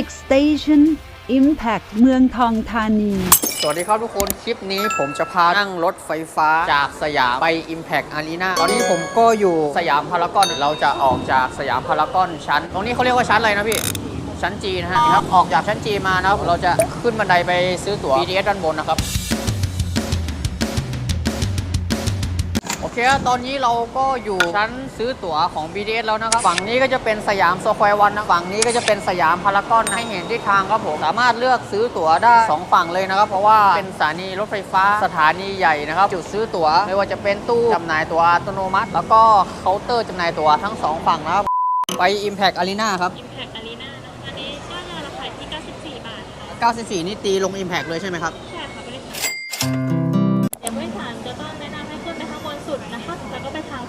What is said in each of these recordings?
Extension Impact เมืองทองธานี สวัสดีครับทุกคน คลิปนี้ผมจะพานั่งรถไฟฟ้าจากสยามไป Impact Arena ตอนนี้ผมก็อยู่สยามพารากอน เราจะออกจากสยามพารากอนชั้น ตรงนี้เขาเรียกว่าชั้นอะไรนะพี่ ชั้นจีนะฮะครับ ออกจากชั้นจีมานะครับ เราจะขึ้นบันไดไปซื้อตั๋ว BTS ด้านบนนะครับ โอเคครับตอนนี้เราก็อยู่ชั้นซื้อตั๋วของ BTS แล้วนะครับ ฝั่งนี้ก็จะเป็นสยามสแควร์วันนะ ฝั่งนี้ก็จะเป็นสยามพารากอนให้เห็นที่ทางครับผม สามารถเลือกซื้อตั๋วได้ 2 ฝั่งเลยนะครับ เพราะว่าเป็นสถานีรถไฟฟ้าสถานีใหญ่นะครับ จุดซื้อตั๋ว ไม่ว่าจะเป็นตู้จำหน่ายตั๋วอัตโนมัติ แล้วก็เคาน์เตอร์จำหน่ายตั๋วทั้ง 2 ฝั่งนะครับ ไป Impact Arena ครับ Impact Arena นะคะอันนี้ก็ราคาที่ 94 บาทค่ะ94 นี่ตีลง Impact เลยใช่ไหมครับ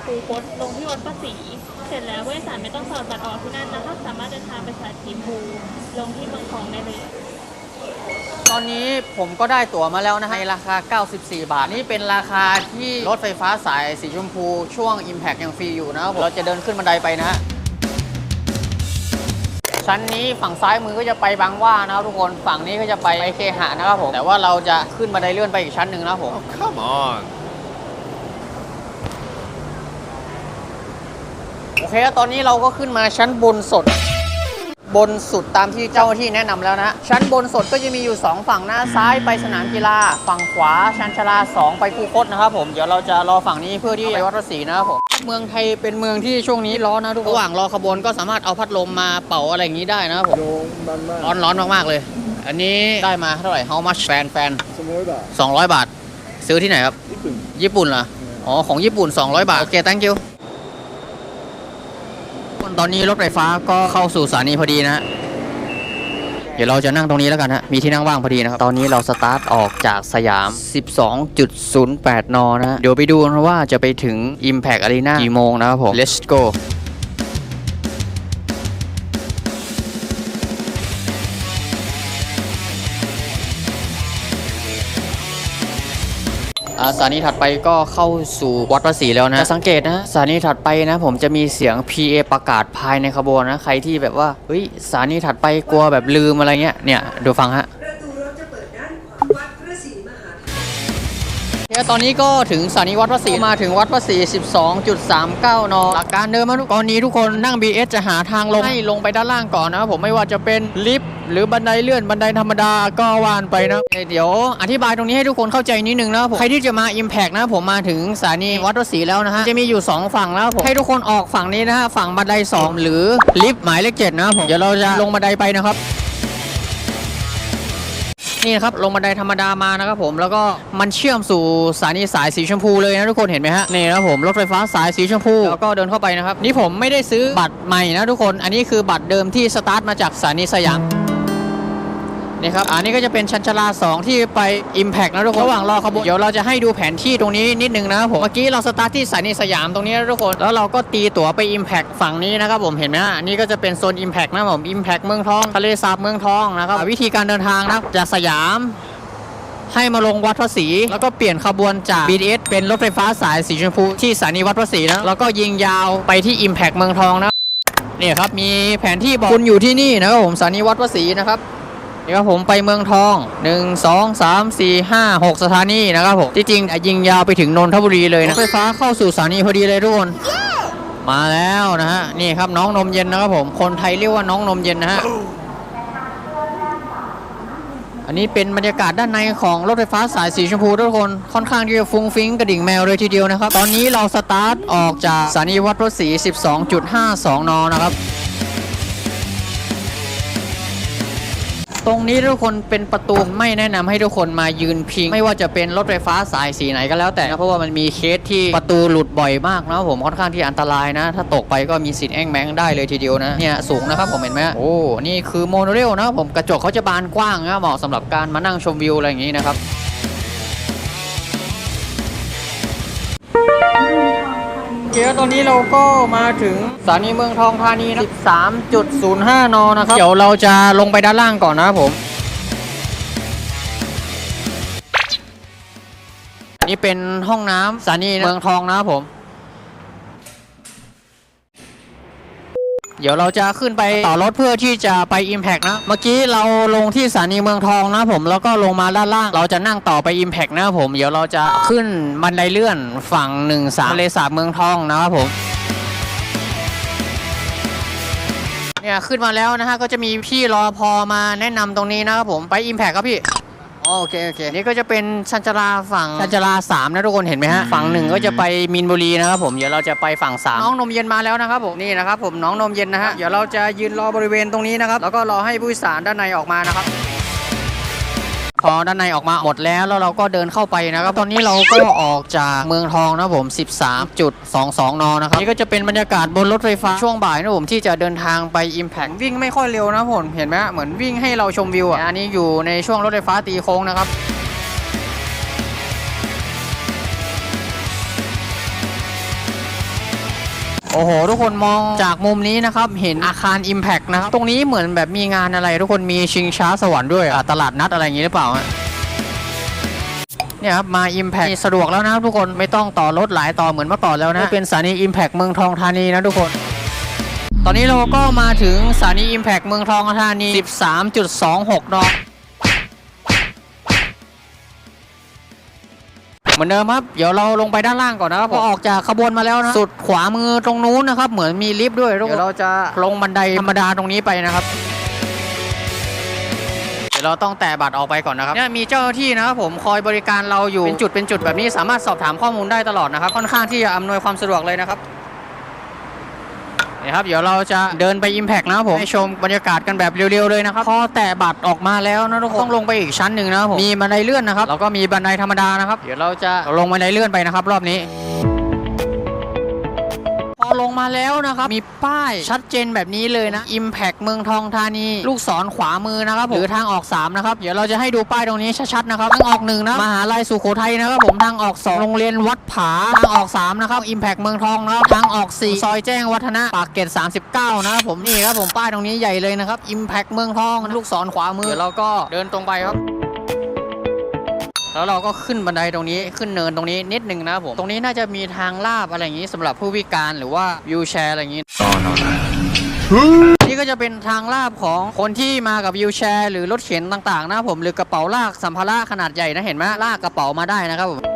ก็ไปทางฟูโคตลงที่วัดประศรีเสร็จแล้วผู้โดยสารไม่ต้องสอดบัตรออกที่นั่นนะคะสามารถเดินทางไปสถานีภูลงที่เมืองทองได้เลย ตอนนี้ผมก็ได้ตั๋วมาแล้วนะฮะในราคา 94 บาท นี่เป็นราคาที่รถไฟฟ้าสายสีชมพูช่วง Impact ยังฟรีอยู่นะครับผมเราจะเดินขึ้นบันไดไปนะฮะชั้นนี้ฝั่งซ้ายมือก็จะไปบางหว่านะครับทุกคนฝั่งนี้ก็จะไปไอเคหะนะครับผมแต่ว่าเราจะขึ้นบันไดเลื่อนไปอีกชั้นหนึ่งนะครับผม Come on. โอเคตอนนี้เราก็ขึ้นมาชั้นบนสด บนสุดตามที่เจ้าหน้าที่แนะนำแล้วนะ ชั้นบนสดก็จะมีอยู่ 2 ฝั่งหน้าซ้ายไปสนามกีฬา ฝั่งขวาชันชาลา 2 ไปคูคตนะครับผม เดี๋ยวเราจะรอฝั่งนี้เพื่อที่ไปวัดพระศรีนะครับผม เมืองไทยเป็นเมืองที่ช่วงนี้ร้อนนะทุกคน ระหว่างรอขบวนก็สามารถเอาพัดลมมาเป่าอะไรอย่างนี้ได้นะครับผมร้อนร้อนมากๆเลย อันนี้ได้มาเท่าไหร่ how much แฟนแฟน200บาท ซื้อที่ไหนครับญี่ปุ่นเหรอ อ๋อ ของญี่ปุ่น 200 บาท โอเค thank you ตอนนี้รถไฟฟ้าก็เข้าสู่สถานีพอดีนะฮะเดี๋ยวเราจะนั่งตรงนี้แล้วกันฮะ มีที่นั่งว่างพอดีนะครับ ตอนนี้เราสตาร์ทออกจากสยาม 12.08 นนะฮะ เดี๋ยวไปดูนะว่าจะไปถึง Impact Arena กี่โมงนะครับผม let's go สถานีถัดไปก็เข้าสู่วัดพระศรีแล้วนะจะสังเกตนะสถานีถัดไปนะ ผมจะมีเสียง PA ประกาศภายในขบวนนะ ใครที่แบบว่าเฮ้ยสถานีถัดไปกลัวแบบลืมอะไรเงี้ยเนี่ยดูฟังฮะ เนี่ยตอนนี้ก็ถึงสถานีวัดพระศรีมาถึงวัดพระศรี 12.39 น หลักการเดิมนะทุกตอนนี้ทุกคนนั่ง BS จะหาทางลงให้ลงไปด้านล่างก่อนนะครับผมไม่ว่าจะเป็นลิฟต์หรือบันไดเลื่อนบันไดธรรมดาก็วานไปนะ เดี๋ยวอธิบายตรงนี้ให้ทุกคนเข้าใจนิดนึงนะครับผมใครที่จะมา Impact นะผมมาถึงสถานีวัดพระศรีแล้วนะฮะจะมีอยู่ 2 ฝั่งนะครับผมให้ทุกคนออกฝั่งนี้นะฮะฝั่งบันได 2 หรือลิฟต์หมายเลขเจ็ดนะครับผมเดี๋ยวเราจะลงบันไดไปนะครับ นี่นะครับลงบันไดธรรมดามานะครับผมแล้วก็มันเชื่อมสู่สถานีสายสีชมพูเลยนะทุกคนเห็นไหมฮะนี่นะครับผมรถไฟฟ้าสายสีชมพูแล้วก็เดินเข้าไปนะครับนี่ผมไม่ได้ซื้อบัตรใหม่นะทุกคนอันนี้คือบัตรเดิมที่สตาร์ทมาจากสถานีสยาม นี่ครับอันนี้ก็จะเป็นชันชาลา 2 ที่ไป Impact นะทุกคนระหว่างรอขบวนเดี๋ยวเราจะให้ดูแผนที่ตรงนี้นิดนึงนะครับผมเมื่อกี้เราสตาร์ทที่สถานีสยามตรงนี้นะทุกคนแล้วเราก็ตีตั๋วไป Impact ฝั่งนี้นะครับผมเห็นไหมอันนี้ก็จะเป็นโซน Impact นะผม Impact เมืองทองทะเลสาบเมืองทองนะครับวิธีการเดินทางนะจากสยามให้มาลงวัดพระศรีแล้วก็เปลี่ยนขบวนจาก BTS เป็นรถไฟฟ้าสายสีชมพูที่สถานีวัดพระศรีนะแล้วก็ยิงยาวไปที่ Impact เมืองทองนะเนี่ยครับมีแผนที่บอกคุณอยู่ที่นี่นะครับผมสถานีวัดพระศรีนะครับ นี่ครับผมไปเมืองทอง 1 2 3 4 5 6 สถานีนะครับผมที่จริงอะยิงยาวไปถึงนนทบุรีเลยนะรถไฟฟ้าเข้าสู่สถานีพอดีเลยทุกคนมาแล้วนะฮะนี่ครับน้องนมเย็นนะครับผมคนไทยเรียกว่าน้องนมเย็นนะฮะอันนี้เป็นบรรยากาศด้านในของรถไฟฟ้าสายสีชมพูทุกคนค่อนข้างที่จะฟุ้งฟิ้งกระดิ่งแมวเลยทีเดียวนะครับ ตอนนี้เราสตาร์ทออกจากสถานีวัดพระศรี12.52 นนะครับ ตรงนี้ทุกคนเป็นประตูไม่แนะนำให้ทุกคนมายืนพิง ไม่ว่าจะเป็นรถไฟฟ้าสายสีไหนก็แล้วแต่นะเพราะว่ามันมีเคสที่ประตูหลุดบ่อยมากนะครับผมค่อนข้างที่อันตรายนะ ถ้าตกไปก็มีสิทธิ์แอ้งแมงได้เลยทีเดียวนะเนี่ยสูงนะครับผมเห็นไหมโอ้นี่คือโมโนเรลนะครับผมกระจกเขาจะบานกว้างนะเหมาะสำหรับการมานั่งชมวิวอะไรอย่างนี้นะครับ เดี๋ยวตอนนี้เราก็มาถึงสถานีเมืองทองธานีนะ13.05 น นะครับ เดี๋ยวเราจะลงไปด้านล่างก่อนนะครับผมนี่เป็นห้องน้ำสถานีเมืองทองนะครับผม เดี๋ยวเราจะขึ้นไปต่อรถเพื่อที่จะไป Impact นะ เมื่อกี้เราลงที่สถานีเมืองทองนะผมแล้วก็ลงมาด้านล่าง เราจะนั่งต่อไป Impact นะครับผม เดี๋ยวเราจะขึ้นบันไดเลื่อนฝั่ง1 3ทะเลสาบเมืองทองนะครับผมเนี่ยขึ้นมาแล้วนะฮะก็จะมีพี่รอพอมาแนะนำตรงนี้นะครับผมไป Impact ครับพี่ โอเคโอเคนี่ก็จะเป็นชันจราฝั่งชันจราสามนะทุกคนเห็นไหมฮะฝั่งหนึ่งก็จะไปมีนบุรีนะครับผมเดี๋ยวเราจะไปฝั่งสามน้องนมเย็นมาแล้วนะครับผมนี่นะครับผมน้องนมเย็นนะฮะเดี๋ยวเราจะยืนรอบริเวณตรงนี้นะครับแล้วก็รอให้ผู้โดยสารด้านในออกมานะครับ พอด้านในออกมาหมดแล้วแล้วเราก็เดินเข้าไปนะครับ ตอนนี้เราก็ออกจากเมืองทองนะครับผม 13.22 นนะครับนี่ก็จะเป็นบรรยากาศบนรถไฟฟ้าช่วงบ่ายนะผมที่จะเดินทางไป Impact วิ่งไม่ค่อยเร็วนะผม เห็นไหมเหมือนวิ่งให้เราชมวิวอะอันนี้อยู่ในช่วงรถไฟฟ้าตีโค้งนะครับ อ้โห ทุกคนมองจากมุมนี้นะครับ เห็นอาคาร Impact นะครับ ตรงนี้เหมือนแบบมีงานอะไร ทุกคนมีชิงช้าสวรรค์ด้วยอะตลาดนัดอะไรอย่างนี้หรือเปล่าฮะเนี่ยครับมา Impact สะดวกแล้วนะครับทุกคนไม่ต้องต่อรถหลายต่อเหมือนเมื่อก่อนแล้วนะเป็นสถานี Impact เมืองทองธานีนะทุกคน ตอนนี้เราก็มาถึงสถานี Impact เมืองทองธานี 13.26 น เหมือนเดิมครับ เดี๋ยวเราลงไปด้านล่างก่อนนะครับพอออกจากขบวนมาแล้วนะสุดขวามือตรงนู้นนะครับ เหมือนมีลิฟต์ด้วยเดี๋ยวเราจะลงบันไดธรรมดาตรงนี้ไปนะครับเดี๋ยวเราต้องแตะบัตรออกไปก่อนนะครับเนี่ยมีเจ้าหน้าที่นะครับผมคอยบริการเราอยู่เป็นจุดเป็นจุดแบบนี้สามารถสอบถามข้อมูลได้ตลอดนะครับ ค่อนข้างที่จะอำนวยความสะดวกเลยนะครับ นี่ครับเดี๋ยวเราจะเดินไป Impact นะครับผมให้ชมบรรยากาศกันแบบเร็วๆเลยนะครับพอแตะบัตรออกมาแล้วนะทุกคนต้องลงไปอีกชั้นหนึ่งนะครับผมมีบันไดเลื่อนนะครับแล้วก็มีบันไดธรรมดานะครับ เดี๋ยวเราจะลงบันไดเลื่อนไปนะครับ รอบนี้พอ ลงมาแล้วนะครับ มีป้ายชัดเจนแบบนี้เลยนะ Impact เมืองทองธานี ลูกศรขวามือนะครับผมหรือทางออก 3 นะครับ เดี๋ยวเราจะให้ดูป้ายตรงนี้ชัดๆนะครับทางออก1นะมหาลัยสุโขทัยนะครับผมทางออก 2 โรงเรียนวัดผาทางออก 3 นะครับ Impact เมืองทองนะครับทางออก 4 ซอยแจ้งวัฒนะปากเกร็ด39 นะครับผมนี่ครับผมป้ายตรงนี้ใหญ่เลยนะครับ Impact เมืองทองลูกศรขวามือเดี๋ยวเราก็เดินตรงไปครับ แล้วเราก็ขึ้นบันไดตรงนี้ขึ้นเนินตรงนี้นิดหนึ่งนะผมตรงนี้น่าจะมีทางลาบอะไรอย่างนี้สำหรับผู้พิการหรือว่าวิวแชร์อะไรอย่างนี้นี่ก็จะเป็นทางลาบของคนที่มากับวิวแชร์หรือรถเข็นต่างๆนะผมหรือกระเป๋าลากสัมภาระขนาดใหญ่นะเห็นไหมลากกระเป๋ามาได้นะครับผม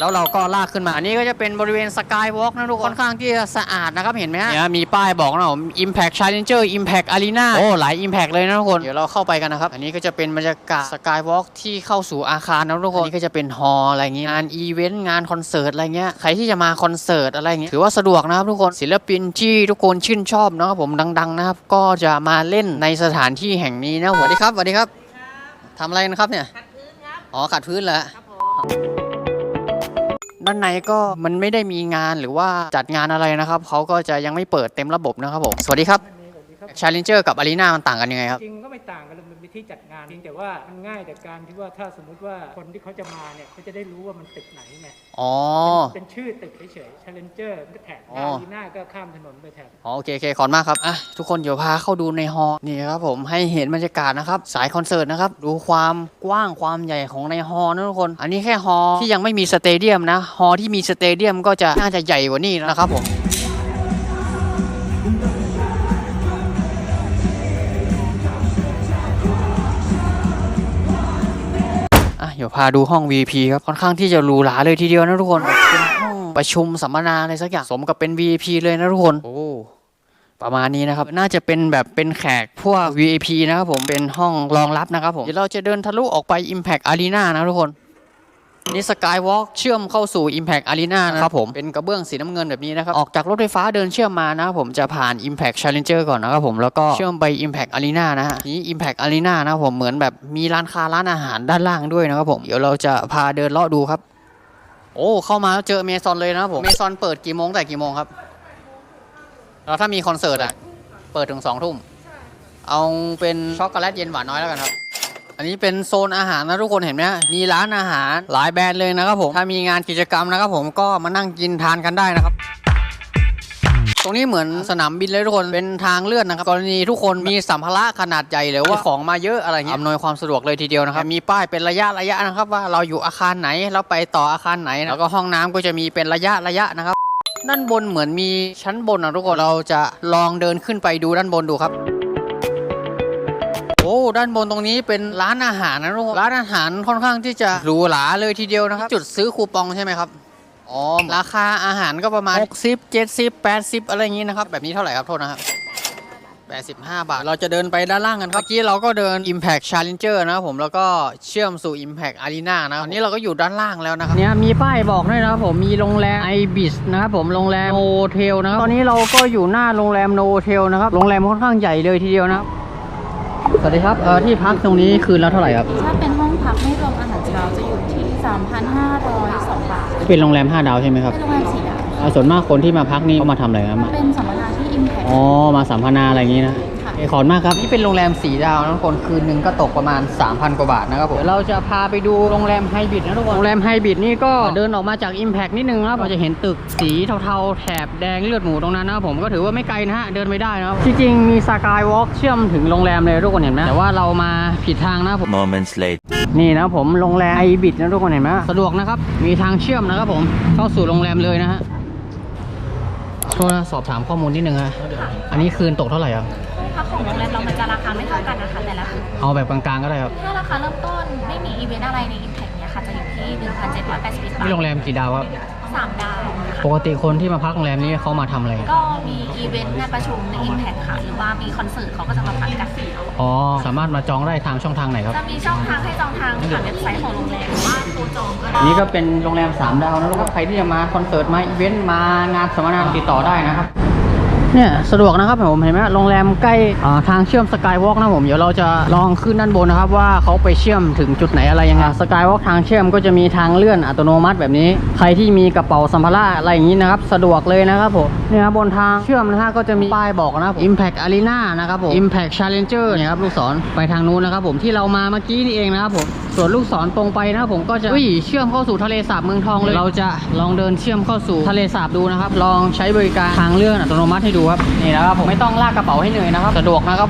แล้วเราก็ลากขึ้นมา อันนี้ก็จะเป็นบริเวณสกายวอล์กนะทุกคนค่อนข้างที่จะสะอาดนะครับเห็นไหมฮะเนี่ยมีป้ายบอกนะผม Impact Challenger Impact Arena โอ้หลาย Impact เลยนะทุกคนเดี๋ยวเราเข้าไปกันนะครับ อันนี้ก็จะเป็นบรรยากาศสกายวอล์กที่เข้าสู่อาคารนะทุกคนอันนี้ก็จะเป็นฮอลล์อะไรอย่างงี้งานอีเวนต์งานคอนเสิร์ตอะไรเงี้ยใครที่จะมาคอนเสิร์ตอะไรอย่างเงี้ยถือว่าสะดวกนะครับทุกคนศิลปินที่ทุกคนชื่นชอบนะครับผมดัง ๆ นะครับก็จะมาเล่นในสถานที่แห่งนี้นะสวัสดีครับสวัสดีครับทำอะไรนะครับเนี่ยขัดพื้นครับอ๋อขัดพื้นเหรอ ด้านในก็มันไม่ได้มีงานหรือว่าจัดงานอะไรนะครับเขาก็จะยังไม่เปิดเต็มระบบนะครับผมสวัสดีครับ Challenger กับ Arena มันต่างกันยังไงครับ จริงก็ไม่ต่างกันเลยมันเป็นที่จัดงานเพียงแต่ว่ามันง่ายแต่การที่ว่าถ้าสมมุติว่าคนที่เขาจะมาเนี่ยเขาจะได้รู้ว่ามันตึกไหนไงอ๋อ เป็นชื่อตึกเฉยๆ Challenger มันก็แท็กอ๋หอน้าดีหน้าก็ข้ามถนนไปแท็กอ๋อโอเคโอเคขอบคุณมากครับอะทุกคนเดี๋ยวพาเข้าดูในฮอลล์นี่ครับผมให้เห็นบรรยากาศนะครับ สายคอนเสิร์ตนะครับ ดูความกว้างความใหญ่ของในฮอลล์นะทุกคน อันนี้แค่ฮอลล์ที่ยังไม่มีสเตเดียมนะฮอลล์ที่มีสเตเดียมก็จะน่าจะใหญ่กว่านี้นะครับผม ยวพาดูห้อง V.P. ครับ ค่อนข้างที่จะหรูหราเลยทีเดียวนะทุกคนเป็นห้องประชุมสัมมนาอะไรสักอย่างสมกับเป็น V.P. เลยนะทุกคน โอ้ประมาณนี้นะครับ น่าจะเป็นแบบเป็นแขกพวก VIP นะครับผม เป็นห้องรองรับนะครับผม เดี๋ยวเราจะเดินทะลุออกไป Impact Arena นะทุกคน นี่สกายวอล์กเชื่อมเข้าสู่ Impact Arena นะครับผม เป็นกระเบื้องสีน้ำเงินแบบนี้นะครับ ออกจากรถไฟฟ้าเดินเชื่อมมานะครับผมจะผ่าน Impact Challenger ก่อนนะครับผม แล้วก็เชื่อมไป Impact Arena นะฮะนี้ Impact Arena นะครับผมเหมือนแบบมีร้านค้าร้านอาหารด้านล่างด้วยนะครับผม เดี๋ยวเราจะพาเดินเลาะดูครับ โอ้เข้ามาแล้วเจอเมซอนเลยนะครับผม เมซอนเปิดกี่โมงแต่กี่โมงครับแล้วถ้ามีคอนเสิร์ตอะเปิดถึงสองทุ่มเอาเป็นช็อกโกแลตเย็นหวานน้อยแล้วกันครับ อันนี้เป็นโซนอาหารนะทุกคนเห็นไหมมีร้านอาหารหลายแบรนด์เลยนะครับผมถ้ามีงานกิจกรรมนะครับผมก็มานั่งกินทานกันได้นะครับตรงนี้เหมือนสนามบินเลยทุกคนเป็นทางเลื่อนนะครับกรณีทุกคนมีสัมภาระขนาดใหญ่หรือว่าของมาเยอะอะไรเงี้ยอำนวยความสะดวกเลยทีเดียวนะครับมีป้ายเป็นระยะระยะนะครับ ว่าเราอยู่อาคารไหนแล้วไปต่ออาคารไหนแล้วก็ห้องน้ำก็จะมีเป็นระยะระยะนะครับ ด้านบนเหมือนมีชั้นบนนะทุกคนเราจะลองเดินขึ้นไปดูด้านบนดูครับ ด้านบนตรงนี้เป็นร้านอาหารนะทุกคนร้านอาหารค่อนข้างที่จะหรูหราเลยทีเดียวนะครับ จุดซื้อคูปองใช่ไหมครับอ๋อราคาอาหารก็ประมาณ60 70 80 อะไรอย่างนี้นะครับ แบบนี้เท่าไหร่ครับโทษนะครับ85 บาท เราจะเดินไปด้านล่างกันครับ เมื่อกี้เราก็เดิน Impact Challenger นะครับผม แล้วก็เชื่อมสู่ Impact Arena นะตอนนี้เราก็อยู่ด้านล่างแล้วนะครับ เนี่ยมีป้ายบอกด้วยนะครับผม มีโรงแรม Ibis นะครับผม โรงแรมโ o เทลนะครับ ตอนนี้เราก็อยู่หน้าโรงแรมโ o เทลนะครับ โรงแรมค่อนข้างใหญ่เลยทีเดียวนะครับ สวัสดีครับเออที่พักตรงนี้คืนละเท่าไหร่ครับ ถ้าเป็นห้องพักไม่รวมอาหารเช้าจะอยู่ที่ 3,502บาทเป็นโรงแรม 5 ดาวใช่ไหมครับเป็นโรงแรมสี่ดาวเอ่อส่วนมากคนที่มาพักนี่เขามาทำอะไรครับเป็นสัมมนาที่ Impact อ๋อมาสัมพนาอะไรอย่างนี้นะค่ะเอ ขอบคุณมากครับ นี่เป็นโรงแรมสีดาวนะทุกคนคืนหนึ่งก็ตกประมาณ 3,000 กว่าบาทนะครับผมเดี๋ยวเราจะพาไปดูโรงแรมไฮบริดนะทุกคนโรงแรมไฮบริดนี่ก็เดินออกมาจาก Impact นิดนึงนะครับเราจะเห็นตึกสีเทาๆ แถบแดงเลือดหมูตรงนั้นนะครับผมก็ถือว่าไม่ไกลนะฮะเดินไปได้นะครับที่จริงมีสกายวอล์กเชื่อมถึงโรงแรมเลยทุกคนเห็นไหมแต่ว่าเรามาผิดทางนะครับผม Moments later. นี่นะครับผมโรงแรมไอบิดนะทุกคนเห็นไหมสะดวกนะครับมีทางเชื่อมนะครับผมเข้าสู่โรงแรมเลยนะฮะโทษนะสอบถามข้อมูลนิดนึงฮะอันนี้คืนตกเท่าไหร่ครับพัก ของโรงแรมเรามันจะราคาไม่เท่ากันนะคะแต่ละคืนเอาแบบกลางๆก็ได้ครับ ถ้าราคาเริ่มต้นไม่มีอีเวนต์อะไรใน Impact เนี่ยค่ะจะอยู่ที่ 1,780บาทที่โรงแรมกี่ดาวครับสามดาวค่ะปกติคนที่มาพักโรงแรมนี้เขามาทำอะไร ก็มีอีเวนต์งานประชุมใน Impact ค่ะ หรือว่ามีคอนเสิร์ตเขาก็จะมาพักกันอ๋อ สามารถมาจองได้ทางช่องทางไหนครับ จะมีช่องทางให้จองทางผ่านเว็บไซต์ของโรงแรมหรือว่าโทรจองก็ได้อันนี้ก็เป็นโรงแรม 3 ดาวนะทุกคนใครที่จะมาคอนเสิร์ตมาอีเวนต์มางานสัมมนาติดต่อได้นะครับ เนี่ยสะดวกนะครับผมเห็นไหมโรงแรมใกล้ทางเชื่อมสกายวอล์กนะผมเดี๋ยวเราจะลองขึ้นด้านบนนะครับ ว่าเขาไปเชื่อมถึงจุดไหนอะไรยังไงสกายวอล์กทางเชื่อมก็จะมีทางเลื่อนอัตโนมัติแบบนี้ ใครที่มีกระเป๋าสัมภาระอะไรอย่างนี้นะครับสะดวกเลยนะครับผมเนี่ยครับบนทางเชื่อมนะฮะก็จะมีป้ายบอกนะครับ Impact Arena นะครับผม Impact Challenger เนี่ยครับลูกศรไปทางนู้นนะครับผมที่เรามาเมื่อกี้นี่เองนะครับผม ส่วนลูกศรตรงไปนะครับผมก็จะอุ้ยเชื่อมเข้าสู่ทะเลสาบเมืองทองเลย เราจะลองเดินเชื่อมเข้าสู่ทะเลสาบดูนะครับ ลองใช้บริการทางเลื่อนอัตโนมัติให้ดูครับ นี่นะครับผมไม่ต้องลากกระเป๋าให้เหนื่อยนะครับ สะดวกนะครับ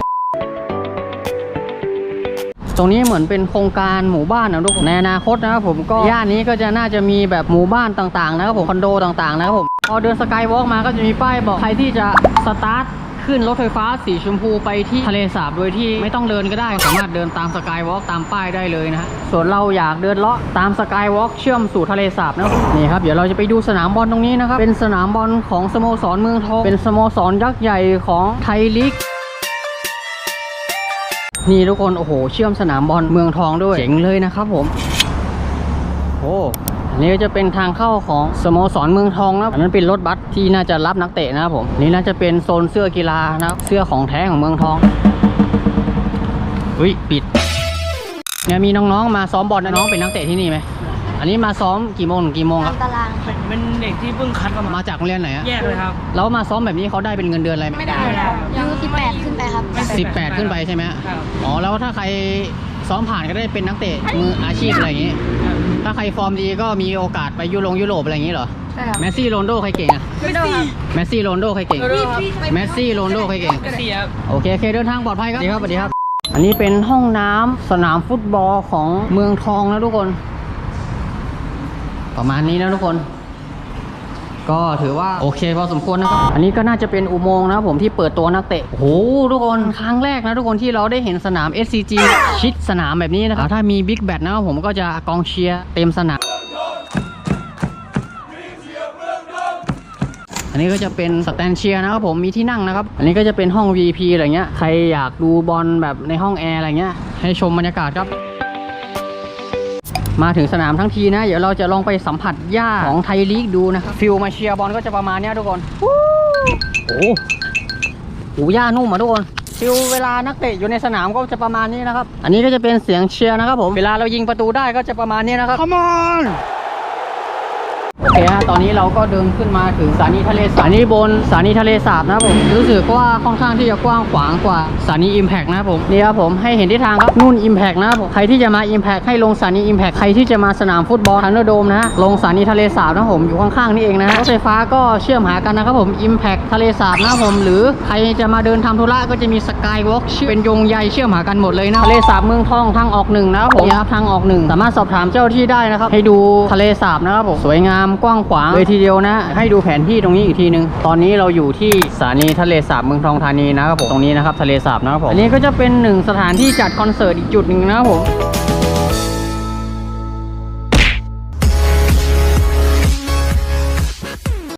ตรงนี้เหมือนเป็นโครงการหมู่บ้านนะทุกคนในอนาคตนะครับผมก็ย่านนี้ก็จะน่าจะมีแบบหมู่บ้านต่างๆ นะครับผมคอนโดต่างๆ นะครับผมพอเดินสกายวอล์กมาก็จะมีป้ายบอกใครที่จะสตาร์ท ขึ้นรถไฟฟ้าสีชมพูไปที่ทะเลสาบโดยที่ไม่ต้องเดินก็ได้ สามารถเดินตามสกายวอล์กตามป้ายได้เลยนะฮะส่วนเราอยากเดินเลาะตามสกายวอล์กเชื่อมสู่ทะเลสาบนะครับนี่ครับเดี๋ยวเราจะไปดูสนามบอลตรงนี้นะครับเป็นสนามบอลของสโมสรเมืองทองเป็นสโมสรยักษ์ใหญ่ของไทยลีกนี่ทุกคนโอ้โห เชื่อมสนามบอลเมืองทองด้วยเจ๋งเลยนะครับผมโอ้ นนี้ก็จะเป็นทางเข้าของสโมสรเมืองทองนะครับอันนั้นเป็นรถบัสที่น่าจะรับนักเตะนะครับผม นี่น่าจะเป็นโซนเสื้อกีฬานะครับเสื้อของแท้ของเมืองทองอุ้ยปิดเนี่ยมีน้องๆมาซ้อมบอลนะน้องเป็นนักเตะที่นี่ไหมอันนี้มาซ้อมกี่โมงถึงกี่โมงครับตารางค่ะเป็นเด็กที่เพิ่งคัดเข้ามามาจากโรงเรียนไหนอะแยกเลยครับแล้วมาซ้อมแบบนี้เขาได้เป็นเงินเดือนอะไรไหมไม่ได้ยูสิบแปดขึ้นไปครับสิบแปดขึ้นไปใช่ไหมครับอ๋อแล้วถ้าใคร ซ้อมผ่านก็ได้เป็นนักเตะมืออาชีพอะไรอย่างงี้ ถ้าใครฟอร์มดีก็มีโอกาสไปยุโรปยุโรปอะไรอย่างงี้เหรอใช่ครับเมสซี่โรนลโดใครเก่งอะไม่ได้ครับเมสซี่โรนลโดใครเก่งเมสซี่โรนลโดใครเก่ง เสียครับโอเคโอเคเดินทางปลอดภัยครับสวัสดีครับสวัสดีครับ อันนี้เป็นห้องน้ำสนามฟุตบอลของเมืองทองนะทุกคน ประมาณนี้นะทุกคน ก็ถือว่าโอเคพอสมควรนะครับ อันนี้ก็น่าจะเป็นอุโมงค์นะครับผมที่เปิดตัวนักเตะโอ้โหทุกคนครั้งแรกนะทุกคนที่เราได้เห็นสนาม SCG ชิดสนามแบบนี้นะครับถ้ามีบิ๊กแบตนะครับผมก็จะกองเชียร์เต็มสนามอันนี้ก็จะเป็นสแตนเชียร์นะครับผมมีที่นั่งนะครับ อันนี้ก็จะเป็นห้อง VIP อะไรเงี้ยใครอยากดูบอลแบบในห้องแอร์อะไรเงี้ยให้ชมบรรยากาศครับ มาถึงสนามทั้งทีนะ เดี๋ยวเราจะลองไปสัมผัสหญ้าของไทยลีกดูนะครับฟิลมาเชียร์บอลก็จะประมาณเนี้ยทุกคนวู้โอ้โหโหหญ้านุ่มอะทุกคนฟิลเวลานักเตะอยู่ในสนามก็จะประมาณนี้นะครับ อันนี้ก็จะเป็นเสียงเชียร์นะครับผม เวลาเรายิงประตูได้ก็จะประมาณนี้นะครับ Come on โอเคฮะตอนนี้เราก็เดินขึ้นมาถึงสถานีทะเลสาบสถานีบนสถานีทะเลสาบนะครับผมรู้สึกว่าค่อนข้างที่จะกว้างขวางกว่าสถานี Impact นะครับผมนี่ครับผมให้เห็นที่ทางครับนู่น Impact นะครับผมใครที่จะมา Impact ให้ลงสถานี Impact ใครที่จะมาสนามฟุตบอลทันเดอร์โดมนะฮะลงสถานีทะเลสาบนะครับผมอยู่ข้างๆนี่เองนะรถไฟฟ้าก็เชื่อมหากันนะครับผม Impact ทะเลสาบนะครับผมหรือใครจะมาเดินทำธุระก็จะมีสกายวอล์กเป็นยงใยเชื่อมหากันหมดเลยนะทะเลสาบเมืองทองทางออกหนึ่งนะครับผมนี่ครับทางออกหนึ่งสามารถสอบถามเจ้าที่ได้นะครับให้ดูทะเลสาบนะครับผมสวยงามามกว้างขวางเลยทีเดียวนะ ให้ดูแผนที่ตรงนี้อีกทีนึง ตอนนี้เราอยู่ที่สถานีทะเลสาบเมืองทองธานีนะครับผมตรงนี้นะครับทะเลสาบนะครับผมอันนี้ก็จะเป็นหนึ่งสถานที่จัดคอนเสิร์ตอีกจุดหนึ่งนะครับผม